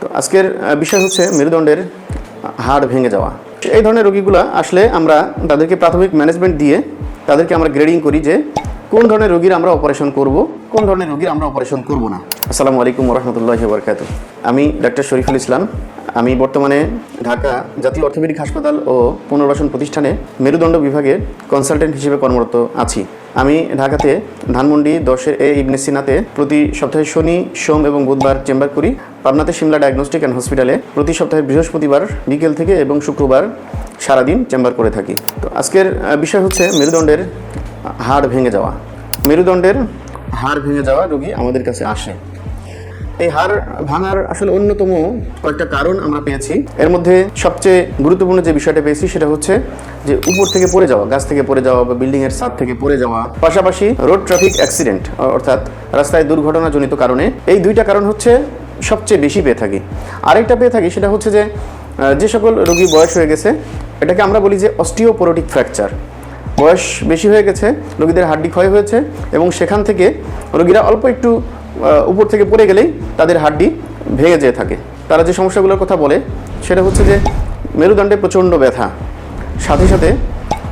তো আজকের বিষয় হচ্ছে মেরুদণ্ডের হাড় ভেঙে যাওয়া। এই ধরনের রোগীগুলো আসলে আমরা তাদেরকে প্রাথমিক ম্যানেজমেন্ট দিয়ে তাদেরকে আমরা গ্রেডিং করি যে কোন ধরনের রোগীর আমরা অপারেশন করব, কোন ধরনের রোগীর আমরা অপারেশন করব না। আসসালামু আলাইকুম রহমতুল্লাহ বরকাত আমি ডাক্তার শরীফুল ইসলাম। আমি বর্তমানে ঢাকা জাতীয় অর্থোপেডিক হাসপাতাল ও পুনর্বাসন প্রতিষ্ঠানে মেরুদণ্ড বিভাগের কনসালটেন্ট হিসেবে কর্মরত আছি। আমি ঢাকাতে ধানমন্ডি দশের এ ইবনে সিনাতে প্রতি সপ্তাহে শনি, সোম এবং বুধবার চেম্বার করি। পাবনাতে সিমলা ডায়াগনস্টিক অ্যান্ড হসপিটালে প্রতি সপ্তাহে বৃহস্পতিবার, বিকেল থেকে এবং শুক্রবার সারাদিন চেম্বার করে থাকি। তো আজকের বিষয় হচ্ছে মেরুদণ্ডের হাড় ভেঙে যাওয়া। মেরুদণ্ডের হাড় ভেঙে যাওয়া রোগী আমাদের কাছে আসে। এই হাড় ভাঙার আসলে অন্যতম কয়েকটা কারণ আমরা পেয়েছি। এর মধ্যে সবচেয়ে গুরুত্বপূর্ণ যে বিষয়টা পেয়েছি সেটা হচ্ছে যে উপর থেকে পড়ে যাওয়া, গাছ থেকে পড়ে যাওয়া বা বিল্ডিং এর ছাদ থেকে পড়ে যাওয়া, পাশাপাশি রোড ট্রাফিক অ্যাক্সিডেন্ট অর্থাৎ রাস্তায় দুর্ঘটনাজনিত কারণে। এই দুইটা কারণ হচ্ছে সবচেয়ে বেশি পেয়ে থাকি। আরেকটা পেয়ে থাকি সেটা হচ্ছে যে যে সকল রোগী বয়স হয়ে গেছে, এটাকে আমরা বলি যে অস্টিওপোরোটিক ফ্র্যাকচার বয়স বেশি হয়ে গেছে, রোগীদের হাড্ডি ক্ষয় হয়েছে এবং সেখান থেকে রোগীরা অল্প একটু উপর থেকে পড়ে গেলেই তাদের হাড্ডি ভেঙে যেয়ে থাকে। তারা যে সমস্যাগুলোর কথা বলে, সেটা হচ্ছে যে মেরুদণ্ডে প্রচণ্ড ব্যথা। সাথে সাথে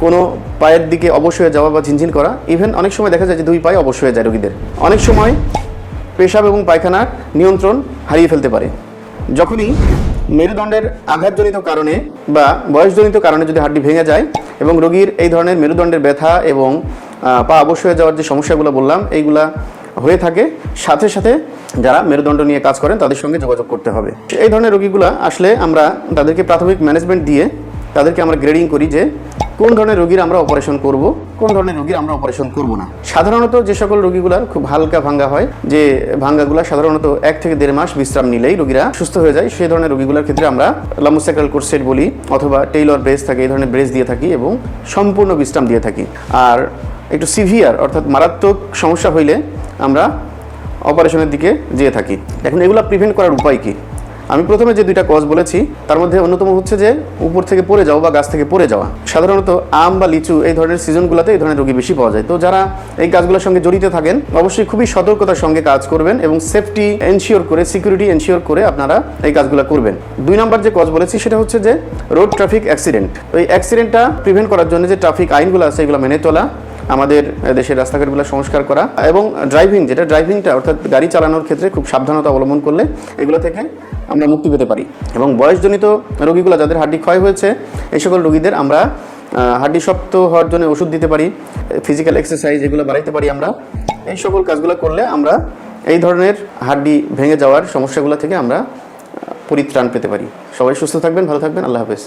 কোনো পায়ের দিকে অবশ হয়ে যাওয়া বা ঝিনঝিন করা ইভেন অনেক সময় দেখা যায় যে দুই পায়ে অবশ হয়ে যায় রোগীদের। অনেক সময় পেশাব এবং পায়খানার নিয়ন্ত্রণ হারিয়ে ফেলতে পারে। যখনই মেরুদণ্ডের আঘাতজনিত কারণে বা বয়সজনিত কারণে যদি হাড্ডি ভেঙে যায় এবং রোগীর এই ধরনের মেরুদণ্ডের ব্যথা এবং পা অবশ হয়ে যাওয়ার যে সমস্যাগুলো বললাম, এইগুলা হয়ে থাকে। সাথে সাথে যারা মেরুদণ্ড নিয়ে কাজ করেন, তাদের সঙ্গে যোগাযোগ করতে হবে। এই ধরনের রোগীগুলো আসলে আমরা তাদেরকে প্রাথমিক ম্যানেজমেন্ট দিয়ে তাদেরকে আমরা গ্রেডিং করি যে কোন ধরনের রোগীর আমরা অপারেশন করব, কোন ধরনের রোগীর আমরা অপারেশন করব না। সাধারণত যে সকল রোগীগুলার খুব হালকা ভাঙ্গা হয়, যে ভাঙ্গাগুলা সাধারণত এক থেকে দেড় মাস বিশ্রাম নিলেই রোগীরা সুস্থ হয়ে যায়। সেই ধরনের রোগীগুলোর ক্ষেত্রে আমরা লামোস্যাক্রাল কোর্সেট বলি, অথবা টেইলর ব্রেস থাকে, এই ধরনের ব্রেস দিয়ে থাকি এবং সম্পূর্ণ বিশ্রাম দিয়ে থাকি। আর একটু সিভিয়ার অর্থাৎ মারাত্মক সমস্যা হইলে আমরা অপারেশনের দিকে যেয়ে থাকি। এখন এগুলো প্রিভেন্ট করার উপায় কি? আমি প্রথমে যে দুইটা কজ বলেছি, তার মধ্যে অন্যতম হচ্ছে যে উপর থেকে পড়ে যাওয়া বা গাছ থেকে পড়ে যাওয়া। সাধারণত আম বা লিচু এই ধরনের সিজনগুলোতে এই ধরনের রোগী বেশি পাওয়া যায়। তো যারা এই কাজগুলোর সঙ্গে জড়িত থাকেন, অবশ্যই খুবই সতর্কতার সঙ্গে কাজ করবেন এবং সেফটি এনশিওর করে সিকিউরিটি এনশিওর করে আপনারা এই কাজগুলো করবেন। দুই নম্বর যে কজ বলেছি, সেটা হচ্ছে যে রোড ট্রাফিক অ্যাক্সিডেন্ট ওই অ্যাক্সিডেন্টটা প্রিভেন্ট করার জন্য যে ট্রাফিক আইনগুলো আছে, এগুলো মেনে চলা আমাদের দেশের রাস্তাঘাটগুলো সংস্কার করা এবং ড্রাইভিং যেটা ড্রাইভিংটা অর্থাৎ গাড়ি চালানোর ক্ষেত্রে খুব সাবধানতা অবলম্বন করলে এগুলো থেকে আমরা মুক্তি পেতে পারি। এবং বয়সজনিত রোগীগুলো যাদের হাড্ডি ক্ষয় হয়েছে, এই সকল রোগীদের আমরা হাড্ডি শক্ত হওয়ার জন্য ওষুধ দিতে পারি ফিজিক্যাল এক্সারসাইজ এগুলো বাড়াইতে পারি আমরা। এই সকল কাজগুলো করলে আমরা এই ধরনের হাড্ডি ভেঙে যাওয়ার সমস্যাগুলো থেকে আমরা পরিত্রাণ পেতে পারি। সবাই সুস্থ থাকবেন, ভালো থাকবেন, আল্লাহ হাফেজ।